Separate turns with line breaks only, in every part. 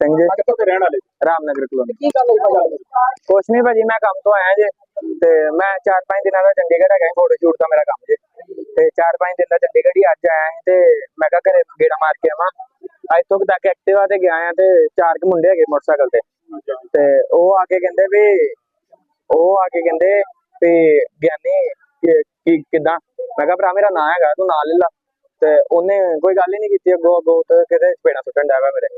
ਰਹਿਣ ਵਾਲੇ
ਰਾਮਨਗਰ ਕਲੋਨੀ।
ਕੀ ਗੱਲ ਹੋਈ
ਕੁਛ ਨਹੀਂ ਭਾਜੀ ਮੈਂ ਕੰਮ ਤੋਂ ਆਇਆ ਜੇ ਤੇ ਮੈਂ 4-5 ਦਿਨਾਂ ਦਾ ਚੰਡੀਗੜ੍ਹ ਹੈਗਾ ਫੋਟੋ ਸ਼ੂਟ ਦਾ ਮੇਰਾ ਕੰਮ ਜੇ। ਤੇ 4-5 ਦਿਨ ਦਾ ਚੰਡੀਗੜ੍ਹ ਹੀ ਅੱਜ ਆਇਆ ਤੇ ਮੈਂ ਕਿਹਾ ਘਰੇ ਗੇੜਾ ਮਾਰ ਕੇ ਆਵਾਂ। ਅੱਜ ਤੋਂ ਤੱਕ ਐਕਟਿਵਾ ਤੇ ਗਿਆ ਆ ਤੇ ਚਾਰ ਕੁ ਮੁੰਡੇ ਹੈਗੇ ਮੋਟਰਸਾਈਕਲ ਤੇ। ਤੇ ਉਹ ਆ ਕੇ ਕਹਿੰਦੇ ਵੀ ਉਹ ਆ ਕੇ ਕਹਿੰਦੇ ਵੀ ਗਿਆਨੀ ਕਿ- ਕਿਦਾਂ? ਮੈਂ ਕਿਹਾ ਭਰਾ ਮੇਰਾ ਨਾਂ ਹੈਗਾ ਤੂੰ ਨਾਂ ਲੈ ਲਾ। ਤੇ ਉਹਨੇ ਕੋਈ ਗੱਲ ਹੀ ਨਹੀਂ ਕੀਤੀ ਅੱਗੋਂ ਅੱਗੋਂ ਤੇ ਕਿਤੇ ਚਪੇੜਾ ਸੁੱਟਣ ਪਿਆ ਮੇਰੇ।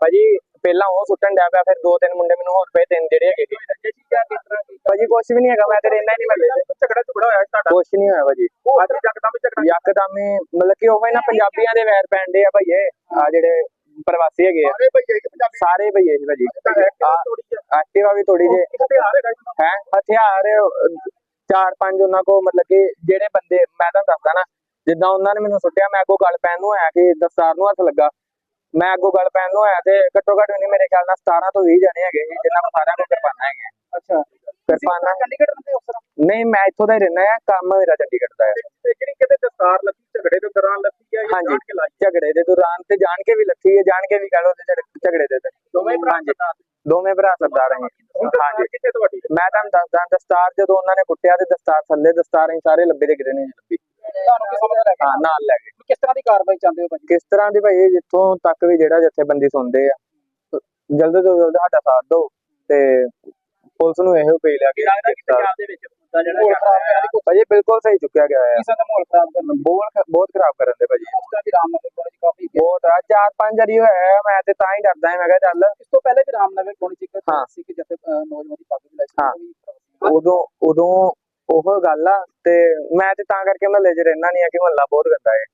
ਭਾਜੀ ਪਹਿਲਾਂ ਉਹ ਸੁੱਟਣ ਡਿਆ ਪਿਆ ਫਿਰ ਦੋ ਤਿੰਨ ਮੁੰਡੇ ਮੈਨੂੰ ਹੋਰ ਪਏ ਤਿੰਨ ਜਿਹੜੇ ਹੈਗੇ। ਸੀ ਭਾਜੀ ਕੁਛ ਵੀ ਨਹੀਂ ਹੈਗਾ ਮੈਂ ਤੇ ਰਹਿਣਾ ਨਹੀਂ ਮਿਲਦੇ
ਝਗੜਾ ਝਗੜਾ ਹੋਇਆ ਤੁਹਾਡਾ?
ਕੁਛ ਨਹੀਂ ਹੋਇਆ ਭਾਜੀ।
ਹੀ ਝਗੜਾ
ਯਕਦਮ ਮਤਲਬ ਕਿ ਉਹ ਨਾ ਪੰਜਾਬੀਆਂ ਦੇ ਵੈਰ ਪੈਂਦੇ ਆ ਭਈਏ ਆ ਜਿਹੜੇ ਪ੍ਰਵਾਸੀ ਹੈਗੇ ਆ।
ਸਾਰੇ ਭਈਏ ਕਿ ਪੰਜਾਬੀ।
ਸਾਰੇ ਭਈਏ ਸੀ ਭਾਜੀ।
ਐਕਟਿਵਾ
ਵੀ ਥੋੜੀ ਜੇ
ਜੀ।
ਹੈ? ਹਥਿਆਰ ਚਾਰ ਪੰਜ ਉਹਨਾਂ ਕੋ ਮਤਲਬ ਕਿ ਜਿਹੜੇ ਬੰਦੇ ਮੈਂ ਤੁਹਾਨੂੰ ਦੱਸਦਾ ਨਾ ਜਿੱਦਾਂ ਉਹਨਾਂ ਨੇ ਮੈਨੂੰ ਸੁੱਟਿਆ ਮੈਂ ਅੱਗੋਂ ਗੱਲ ਪੈਣ ਨੂੰ ਆਇਆ ਕਿ ਦਸਤਾਰ ਨੂੰ ਹੱਥ ਲੱਗਾ। ਮੈਂ ਅੱਗੋਂ ਗੱਲ ਪੈਣ ਨੂੰ ਆਇਆ ਤੇ ਘੱਟੋ ਘੱਟ ਨਹੀਂ ਮੇਰੇ ਖਿਆਲ ਨਾਲ 17 ਤੋਂ 20 ਜਣੇ ਹੈਗੇ ਸੀ ਜਿਨ੍ਹਾਂ ਕੋਲ ਸਾਰਿਆਂ ਕੋਲ ਕਿਰਪਾਨਾਂ
ਅੱਛਾ।
ਕਿਰਪਾਨਾਂ
ਚੰਡੀਗੜ੍ਹ ਰਹਿੰਦੇ ਅਫਸਰ?
ਨਹੀਂ ਮੈਂ ਇੱਥੋਂ ਦਾ ਹੀ ਰਹਿਣਾ ਆ ਕੰਮ ਮੇਰਾ ਚੰਡੀਗੜ੍ਹ ਦਾ ਹੈ।
ਤੇ ਜਿਹੜੀ ਕਿਤੇ ਦਸਤਾਰ ਲੱਗੀ ਝਗੜੇ ਦੇ ਦੌਰਾਨ ਲੱਗੀ ਹੈ
ਹਾਂਜੀ।
ਜਾਣ ਕੇ ਲਾਈ?
ਝਗੜੇ ਦੇ ਦੌਰਾਨ ਤੇ ਜਾਣ ਕੇ ਵੀ ਲੱਥੀ ਹੈ ਜਾਣ ਕੇ ਵੀ ਕਹ ਲੋ ਝਗੜੇ ਦੇ
ਦੋਵੇਂ ਭਰਾ
ਦੋਵੇਂ ਭਰਾ ਸਰਦਾਰ ਹੈ ਹਾਂਜੀ।
ਕਿੱਥੇ ਤੁਹਾਡੀ?
ਮੈਂ ਤੁਹਾਨੂੰ ਦੱਸਦਾ ਦਸਤਾਰ ਜਦੋਂ ਉਹਨਾਂ ਨੇ ਕੁੱਟਿਆ ਤੇ ਦਸਤਾਰ ਥੱਲੇ ਦਸਤਾਰ ਸਾਰੇ ਲੱਭੇ ਦੇ ਕਿਤੇ ਨਹੀਂ ਲੱਭੀ
ਤੁਹਾਨੂੰ ਕੀ ਸਮਝ ਲੱਗਾ
ਹਾਂ ਨਾਲ ਲੈ ਗਏ
ਕਿਸ ਤਰ੍ਹਾਂ ਦੀ ਕਾਰਵਾਈ ਚਾਹੁੰਦੇ ਹੋ ਭਾਜੀ?
ਕਿਸ ਤਰ੍ਹਾਂ ਦੀ ਭਾਈ ਜਿੱਥੋਂ ਤੱਕ ਵੀ ਜਿਹੜਾ ਜਥੇਬੰਦੀ ਸੁਣਦੇ ਆ ਜਲਦ ਤੋਂ ਜਲਦ ਸਾਡਾ ਸਾਥ ਦਿਓ ਤੇ ਪੁਲਿਸ ਨੂੰ ਇਹੋ ਅਪੀਲ ਆ ਕਿ
ਲੱਗਦਾ ਕਿ ਪੰਜਾਬ ਦੇ ਵਿੱਚ ਮੁੱਦਾ ਜਿਹੜਾ ਝਗੜਾ ਹੈ।
ਭਾਜੀ ਬਿਲਕੁਲ ਸਹੀ ਚੁੱਕਿਆ ਗਿਆ ਹੈ
ਕਿਸੇ ਦਾ ਮਾਹੌਲ ਖਰਾਬ ਕਰਨ
ਬਹੁਤ ਬਹੁਤ ਖਰਾਬ ਕਰਨ ਦੇ ਭਾਜੀ।
ਉਸ ਦੀ ਰਾਮਨਗਰ ਕੋਲ ਕਾਫੀ
ਬਹੁਤ ਆ ਚਾਰ ਪੰਜ ਵਾਰੀ ਹੋਇਆ ਮੈਂ ਤੇ ਤਾਂ ਹੀ ਡਰਦਾ ਹਾਂ ਮੈਂ ਕਿਹਾ ਚੱਲ।
ਇਸ ਤੋਂ ਪਹਿਲੇ ਵੀ ਰਾਮਨਗਰ ਕੋਲ। ਸੀ ਕਿ ਜਿੱਥੇ ਨੌਜਵਾਨ ਦੀ ਵੀ
ਹਾਂ।
ਵੀ।
ਉਦੋਂ ਉਦੋਂ ਉਹ ਗੱਲ ਆ ਤੇ ਮੈਂ ਤੇ ਤਾਂ ਕਰਕੇ ਮਹੱਲੇ 'ਚ ਰਹਿਣਾ ਨਹੀਂ ਆ ਕਿ ਮਹੱਲਾ ਬਹੁਤ ਗੰਦਾ ਹੈ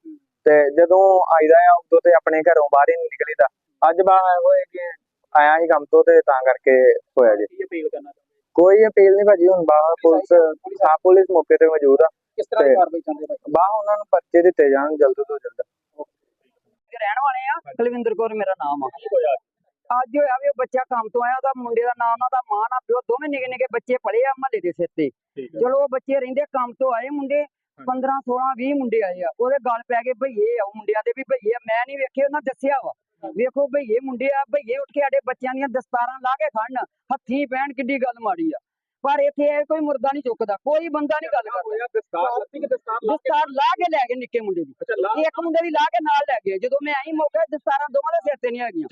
ਤੇ ਜਦੋਂ ਆਈਦਾ ਆ ਉਦੋਂ ਤੇ ਆਪਣੇ ਘਰੋਂ ਬਾਹਰ ਹੀ ਨਹੀਂ ਨਿਕਲੀਦਾ। ਅੱਜ ਬਾਹਰ ਹੋਏ ਕਿ ਆਇਆ ਹੀ ਕੰਮ ਤੋਂ ਤੇ ਤਾਂ ਕਰਕੇ ਹੋਇਆ ਜੀ।
ਕੀ ਅਪੀਲ ਕਰਨਾ ਚਾਹੁੰਦੇ?
ਕੋਈ ਅਪੀਲ ਨਹੀਂ ਭਾਜੀ ਹੁਣ ਬਾਹਰ ਪੁਲਿਸ ਹਾਂ ਪੁਲਿਸ ਮੌਕੇ ਤੇ ਮੌਜੂਦ ਆ।
ਕਿਸ ਤਰ੍ਹਾਂ ਦੀ ਕਾਰਵਾਈ ਚਾਹੁੰਦੇ ਹੋ ਭਾਈ?
ਬਾਹਰ ਉਹਨਾਂ ਨੂੰ ਪਰਚੇ ਦਿੱਤੇ ਜਾਣ ਜਲਦ ਤੋਂ ਜਲਦ।
ਰਹਿਣ ਵਾਲੇ ਆ। ਕੁਲਵਿੰਦਰ ਕੌਰ ਮੇਰਾ ਨਾਮ ਆ। ਅੱਜ ਹੋਇਆ ਵੀ ਉਹ ਬੱਚਾ ਕੰਮ ਤੋਂ ਆਇਆ ਉਹਦਾ ਮੁੰਡੇ ਦਾ ਨਾਮ ਉਹਦਾ ਮਾਂ ਨਾ ਪਿਓ ਦੋਵੇਂ ਨਿੱਕੇ ਨਿੱਕੇ ਬੱਚੇ ਪਲੇ ਆ ਮਹੱਲੇ ਦੇ ਸਿਰ ਤੇ। ਚਲੋ ਉਹ ਬੱਚੇ ਰਹਿੰਦੇ ਕੰਮ ਤੋਂ ਆਏ ਮੁੰਡੇ। 15 16 20 ਮੁੰਡੇ ਆਏ ਆ। ਉਹਦੇ ਗੱਲ ਪੈ ਗਏ ਭਈਏ ਆ ਉਹ ਮੁੰਡਿਆਂ ਦੇ ਵੀ ਭਈਏ ਆ। ਮੈਂ ਨਹੀਂ ਵੇਖੇ ਉਹਨਾਂ ਦੱਸਿਆ ਵਾ। ਵੇਖੋ ਭਈਏ ਮੁੰਡੇ ਆ ਭਈਏ ਉੱਠ ਕੇ ਸਾਡੇ ਬੱਚਿਆਂ ਦੀਆਂ ਦਸਤਾਰਾਂ ਲਾ ਕੇ ਖੜਨ ਹੱਥੀਂ ਪੈਣ ਕਿੱਡੀ ਗੱਲ ਮਾੜੀ ਆ। ਪਰ ਇੱਥੇ ਇਹ ਕੋਈ ਮੁਰਦਾ ਨਹੀਂ ਚੁੱਕਦਾ ਕੋਈ ਬੰਦਾ ਨਹੀਂ ਗੱਲ ਕਰਦਾ।
ਦਸਤਾਰ ਲਾ ਕੇ?
ਲਾ ਗਏ ਨਿੱਕੇ ਮੁੰਡੇ ਦੀ। ਇੱਕ ਮੁੰਡੇ ਦੀ ਲਾ ਕੇ ਨਾਲ ਲੈ ਗਏ। ਜਦੋਂ ਮੈਂ ਆਈ ਮੌਕੇ ਦਸਤਾਰਾਂ ਦੋਵਾਂ ਦੇ ਸਿਰ ਤੇ ਨਹੀਂ
ਹੈਗਾ?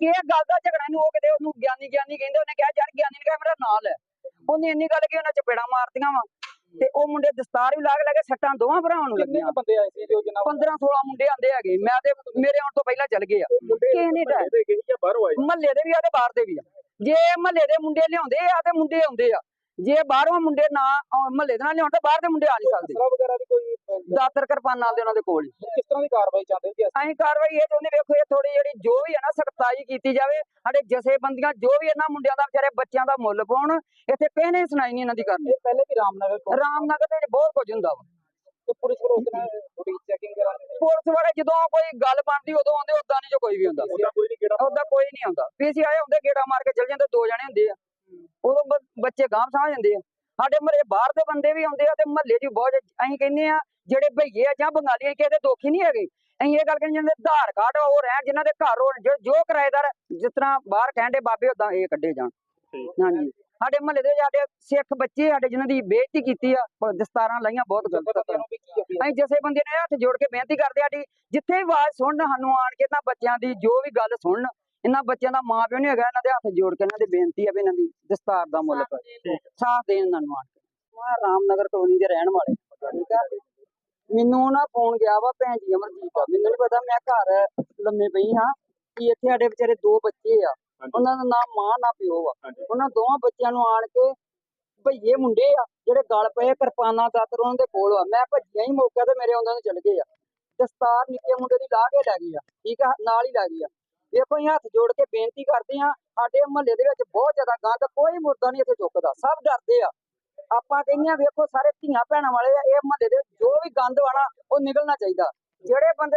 ਕਿ ਇਹ ਗੱਲ ਦਾ ਝਗੜਾ ਨੂੰ ਉਹ ਕਿਤੇ ਉਹਨੂੰ ਗਿਆਨੀ ਗਿਆਨੀ ਕਹਿੰਦੇ ਉਹਨੇ ਕਿਹਾ ਯਾਰ ਗਿਆਨੀ ਨੇ ਕਿਹਾ ਮੇਰਾ ਨਾਂ ਲੈ ਉਹਨੇ ਇੰਨੀ ਗੱਲ ਕਿ ਉਹਨਾਂ ਚਪੇੜਾ ਮਾਰਦੀਆਂ ਵਾ। ਤੇ ਉਹ ਮੁੰਡੇ ਦਸਤਾਰ ਵੀ ਲਾ ਕੇ ਲੈ ਕੇ ਸੱਟਾਂ ਦੋਵਾਂ ਭਰਾਵਾਂ ਨੂੰ
ਕਿੰਨੇ
ਲੱਗੀਆਂ।
ਬੰਦੇ ਆਏ ਸੀ ਜੋ ਜਨਾਬ
15 16 ਮੁੰਡੇ ਆਂਦੇ ਹੈਗੇ। ਮੈਂ ਤੇ ਮੇਰੇ ਆਉਣ ਤੋਂ ਪਹਿਲਾਂ ਚੱਲ ਗਏ ਆ। ਕਿਸੇ ਨੇ।
ਦੇ ਗਈ ਜਾਂ ਬਾਹਰੋਂ ਆਏ?
ਮਹੱਲੇ ਦੇ ਵੀ ਆ ਤੇ ਬਾਹਰ ਦੇ ਵੀ ਆ। ਜੇ ਮਹੱਲੇ ਦੇ ਮੁੰਡੇ ਲਿਆਉਂਦੇ ਆ ਤੇ ਮੁੰਡੇ ਆਉਂਦੇ ਆ। ਜੇ ਬਾਹਰੋਂ ਮੁੰਡੇ ਨਾ ਮਹੱਲੇ ਦੇ ਨਾਲ ਲਿਆਉਣ ਤਾਂ ਬਾਹਰ ਦੇ ਮੁੰਡੇ ਆ ਨਹੀਂ ਸਕਦੇ।
ਦਸਤਾਰ ਵਗੈਰਾ ਵੀ ਕੋਈ ਅਹ,
ਦਾਤਰ ਕਿਰਪਾਨਾਂ ਦੇ ਉਹਨਾਂ ਦੇ ਕੋਲ।
ਕਿਸ ਤਰ੍ਹਾਂ ਦੀ ਕਾਰਵਾਈ ਚਾਹੁੰਦੇ ਹੋ ਜੀ
ਅਸੀਂ ਕਾਰਵਾਈ ਇਹ ਚਾਹੁੰਦੇ ਵੇਖੋ ਇਹ ਥੋੜੀ ਜਿਹੜੀ ਜੋ ਵੀ ਹੈ ਨਾ ਸਖਤਾਈ ਕੀਤੀ ਜਾਵੇ ਸਾਡੇ ਜਥੇਬੰਦੀਆਂ ਜੋ ਵੀ ਇਹਨਾਂ ਮੁੰਡਿਆਂ ਦਾ ਵਿਚਾਰੇ ਬੱਚਿਆਂ ਦਾ ਮੁੱਲ ਪਾਉਣ ਇੱਥੇ ਨੇ ਸੁਣਾਈ ਨਹੀਂ ਇਹਨਾਂ ਦੀ ਕਰਨੀ।
ਪਹਿਲੇ ਵੀ ਰਾਮਨਗਰ
ਰਾਮਨਗਰ ਦੇ ਬਹੁਤ ਕੁਝ ਹੁੰਦਾ ਵਾ।
ਤੇ ਪੁਲਿਸ ਕੋਲ ਉਸ ਤਰ੍ਹਾਂ ਥੋੜੀ ਚੈਕਿੰਗ ਕਰਾਂਗੇ
ਪੁਲਿਸ ਵਾਲੇ ਜਦੋਂ ਕੋਈ ਗੱਲ ਬਣਦੀ ਉਦੋਂ ਆਉਂਦੇ ਉਦਾਂ ਨਹੀਂ ਜੋ ਕੋਈ ਵੀ ਹੁੰਦਾ। ਉਦਾਂ ਕੋਈ ਨਹੀਂ ਆਉਂਦਾ। ਪੀਸੀ ਆਏ ਹੁੰਦੇ ਗੇੜਾ ਮਾਰ ਕੇ ਚਲ ਜਾਂਦੇ ਦੋ ਜਣੇ ਹੁੰਦੇ ਆ। ਉਦੋਂ ਬ- ਬੱਚੇ ਗਾਂਹ ਸਾਹ ਜਾਂਦੇ ਆ। ਸਾਡੇ ਮਹੱਲੇ ਬਾਹਰ ਦੇ ਬੰਦੇ ਵੀ ਆਉਂਦੇ ਆ ਤੇ ਮਹੱਲੇ 'ਚ ਬਹੁਤ ਅਸੀਂ ਕਹਿੰਦੇ ਆ ਜਿਹੜੇ ਭਈਏ ਆ ਜਾਂ ਬੰਗਾਲੀ ਆ, ਕਿਸੇ ਦੇ ਦੋਖੀ ਨਹੀਂ ਹੈਗੇ। ਅਸੀਂ ਇਹ ਗੱਲ ਕਹਿੰਦੇ ਜਿਹਨਾਂ ਦੇ ਆਧਾਰ ਕਾਰਡ ਉਹ ਰਹਿਣ ਜਿਨ੍ਹਾਂ ਦੇ ਘਰ ਹੋਣ ਜੋ- ਜੋ ਕਿਰਾਏਦਾਰ ਜਿਸ ਤਰ੍ਹਾਂ ਬਾਹਰ ਕਹਿੰਦੇ ਬਾਬੇ ਉਦਾਂ ਇਹ ਕੱਢੇ ਜਾਣ। ਹਾਂਜੀ। ਸਾਡੇ ਮਹੱਲੇ ਦੇ ਸਾਡੇ ਸਿੱਖ ਬੱਚੇ ਸਾਡੇ ਜਿਨ੍ਹਾਂ ਦੀ ਬੇਇੱਜ਼ਤੀ ਕੀਤੀ ਆ ਪ- ਦਸਤਾਰਾਂ ਲਾਈਆਂ ਬਹੁਤ ਗਲਤ ਆ। ਅਸੀਂ ਜਿਸੇ ਬੰਦੇ ਨੇ ਹੱਥ ਜੋੜ ਕੇ ਬੇਨਤੀ ਕਰਦੇ ਆ ਸਾਡੀ ਜਿੱਥੇ ਵੀ ਆਵਾਜ਼ ਸੁਣਨ ਸਾਨੂੰ ਆਣ ਕੇ ਇਹਨਾਂ ਬੱਚਿਆਂ ਦੀ ਜੋ ਵੀ ਗੱਲ ਸੁਣਨ ਇਹਨਾਂ ਬੱਚਿਆਂ ਦਾ ਮਾਂ ਪਿਓ ਨਹੀਂ ਹੈਗਾ ਇਹਨਾਂ ਦੇ ਹੱਥ ਜੋੜ ਕੇ ਇਹਨਾਂ ਦੀ ਬੇਨਤੀ ਆ ਵੀ ਇਹਨਾਂ ਦੀ ਦਸਤਾਰ ਦਾ ਮੁੱਲ ਪਾਓ ਸਾਥ ਦੇਣ ਇਹਨਾਂ ਨੂੰ ਆਣ ਕੇ ਮੈਂ ਰਾਮਨਗਰ ਕਲੋਨੀ ਦੇ ਰਹਿਣ ਵਾਲੇ ਠੀਕ ਆ ਮੈਨੂੰ ਨਾ ਫੋਨ ਗਿਆ ਵਾ ਭੈਣ ਜੀ ਅਮਰਜੀਤ ਦਾ। ਮੈਨੂੰ ਨਹੀਂ ਪਤਾ ਮੈਂ ਘਰ ਲੰਮੇ ਪਈ ਹਾਂ ਕਿ ਇੱਥੇ ਸਾਡੇ ਵਿਚਾਰੇ ਦੋ ਬੱਚੇ ਆ। ਉਹਨਾਂ ਦਾ ਨਾਮ ਮਾਂ ਨਾ ਪਿਓ ਆ। ਉਹਨਾਂ ਦੋਵਾਂ ਬੱਚਿਆਂ ਨੂੰ ਆਣ ਕੇ ਭਈਏ ਮੁੰਡੇ ਆ ਜਿਹੜੇ ਗਲ ਪਏ ਕਿਰਪਾਨਾਂ ਦਾਤਰ ਉਹਨਾਂ ਦੇ ਕੋਲ ਆ। ਮੈਂ ਭੱਜਿਆ ਹੀ ਮੌਕੇ ਤੇ ਮੇਰੇ ਆਉਂਦਿਆਂ ਨੂੰ ਚਲ ਗਏ ਆ। ਦਸਤਾਰ ਨਿੱਕੇ ਮੁੰਡੇ ਦੀ ਲਾ ਕੇ ਲੈ ਗਈ ਆ। ਠੀਕ ਆ? ਨਾਲ ਹੀ ਲੈ ਗਈ ਆ। ਵੇਖੋ ਅਸੀਂ ਹੱਥ ਜੋੜ ਕੇ ਬੇਨਤੀ ਕਰਦੇ ਆ ਸਾਡੇ ਮਹੱਲੇ ਦੇ ਵਿੱਚ ਬਹੁਤ ਜ਼ਿਆਦਾ ਗੰਦ, ਕੋਈ ਮੁਰਦਾ ਨਹੀਂ ਇੱਥੇ ਚੁੱਕਦਾ, ਸਭ ਡਰਦੇ ਆ। ਆਪਾਂ ਕਹਿੰਦੇ ਵੇਖੋ ਸਾਰੇ ਧੀਆਂ ਭੈਣਾਂ ਵਾਲੇ ਆ, ਇਹ ਮਹੱਲੇ ਦੇ ਜੋ ਵੀ ਗੰਦ ਵਾਲਾ, ਉਹ ਨਿਕਲਣਾ ਚਾਹੀਦਾ। ਜਿਹੜੇ ਬੰਦੇ